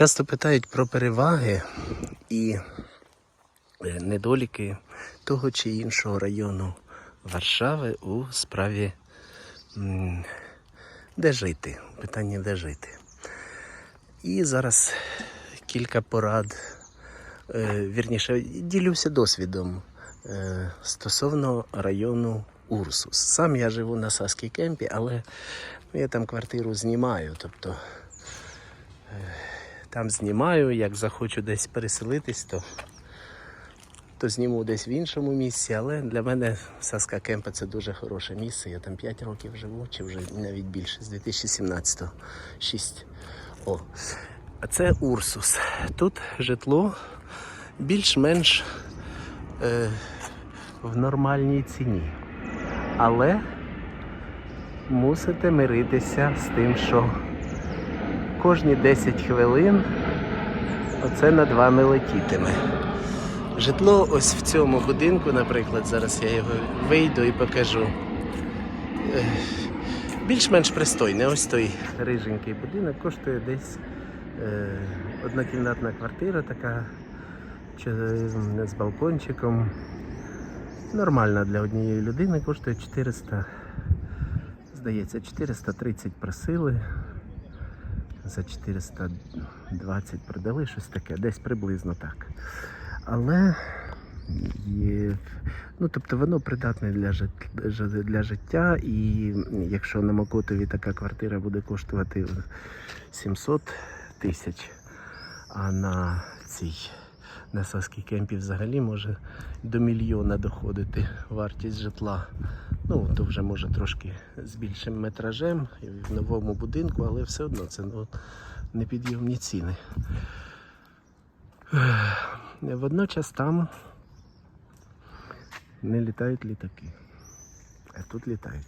Часто питають про переваги і е, недоліки того чи іншого району Варшави у справі де жити, питання де жити. І зараз кілька порад, е, вірніше, ділюся досвідом е, стосовно району Урсус. Сам я живу на Саській кемпі, але я там квартиру знімаю. Тобто там знімаю, як захочу десь переселитись, то, то зніму десь в іншому місці. Але для мене Саска Кемпа це дуже хороше місце. Я там 5 років живу, чи вже навіть більше, з 2017-го. 6. О. А це Урсус. Тут житло більш-менш е, в нормальній ціні. Але мусите миритися з тим, що кожні 10 хвилин оце над вами летітиме. Житло ось в цьому будинку, наприклад, зараз я його вийду і покажу. Е, Більш-менш пристойне. Ось той риженький будинок коштує десь е, однокімнатна квартира, така чи, з балкончиком. Нормальна для однієї людини, коштує 400, здається, 430 просили. За 420 продали щось таке, десь приблизно так. Але є, ну, тобто воно придатне для, жит, для життя, і якщо на Мокотові така квартира буде коштувати 700 тисяч, а на цій на Саській кемпі взагалі може до мільйона доходити вартість житла. Ну, то вже може трошки з більшим метражем в новому будинку, але все одно це ну, непідйомні ціни. Водночас там не літають літаки, а тут літають.